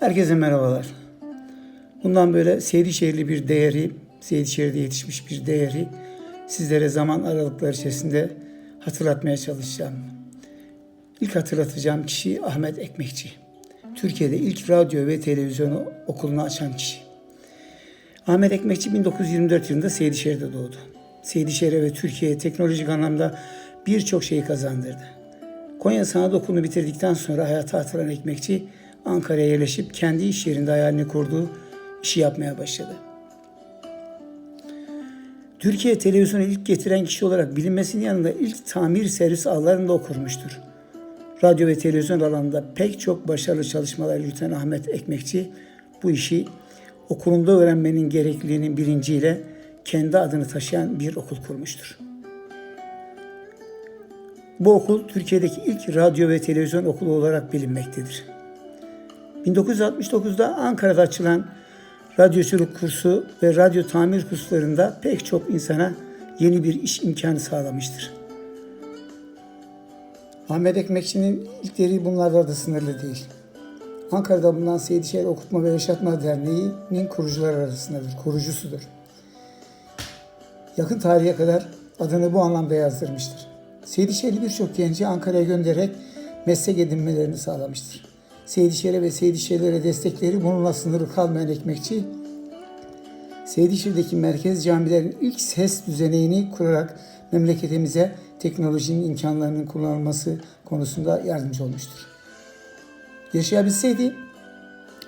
Herkese merhabalar. Bundan böyle Seydişehirli bir değeri, Seydişehir'de yetişmiş bir değeri sizlere zaman aralıkları içerisinde hatırlatmaya çalışacağım. İlk hatırlatacağım kişi Ahmet Ekmekçi. Türkiye'de ilk radyo ve televizyonu okulunu açan kişi. Ahmet Ekmekçi 1924 yılında Seydişehir'de doğdu. Seydişehir'e ve Türkiye'ye teknolojik anlamda birçok şeyi kazandırdı. Konya Sanat Okulu'nu bitirdikten sonra hayata atılan Ekmekçi Ankara'ya yerleşip kendi iş yerinde hayalini kurduğu işi yapmaya başladı. Türkiye televizyonu ilk getiren kişi olarak bilinmesinin yanında ilk tamir servis ağlarında o kurmuştur. Radyo ve televizyon alanında pek çok başarılı çalışmalar yürüten Ahmet Ekmekçi bu işi okulunda öğrenmenin gerekliliğinin bilinciyle kendi adını taşıyan bir okul kurmuştur. Bu okul Türkiye'deki ilk radyo ve televizyon okulu olarak bilinmektedir. 1969'da Ankara'da açılan radyoculuk kursu ve radyo tamir kurslarında pek çok insana yeni bir iş imkanı sağlamıştır. Ahmet Ekmekçi'nin ilkleri bunlarla da sınırlı değil. Ankara'da bulunan Seydişehir Okutma ve Yaşatma Derneği'nin kurucular arasındadır, kurucusudur. Yakın tarihe kadar adını bu anlamda yazdırmıştır. Seydişehirli birçok genci Ankara'ya göndererek meslek edinmelerini sağlamıştır. Seydişehir'e ve Seydişehirlere destekleri bununla sınırlı kalmayan ekmekçi, Seydişehir'deki merkez camilerin ilk ses düzeneğini kurarak memleketimize teknolojinin imkanlarının kullanılması konusunda yardımcı olmuştur. Yaşayabilseydi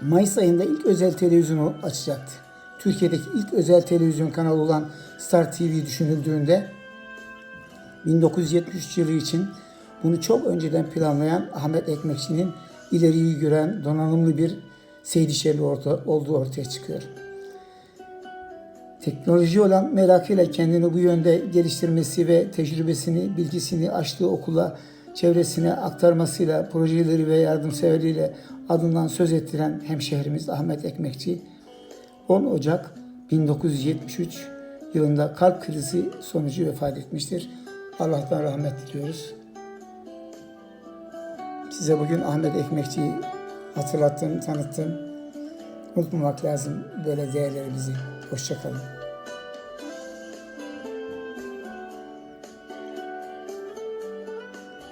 Mayıs ayında ilk özel televizyonu açacaktı. Türkiye'deki ilk özel televizyon kanalı olan Star TV düşünüldüğünde 1973 yılı için bunu çok önceden planlayan Ahmet Ekmekçi'nin ileriyi gören donanımlı bir Seydişehirli orta, olduğu ortaya çıkıyor. Teknoloji olan merakıyla kendini bu yönde geliştirmesi ve tecrübesini, bilgisini açtığı okula, çevresine aktarmasıyla, projeleri ve yardımseverliğiyle adından söz ettiren hemşehrimiz Ahmet Ekmekçi, 10 Ocak 1973 yılında kalp krizi sonucu vefat etmiştir. Allah'tan rahmet diliyoruz. Size bugün Ahmet Ekmekçi'yi hatırlattım, tanıttım. Unutmamak lazım böyle değerlerimizi. Hoşçakalın.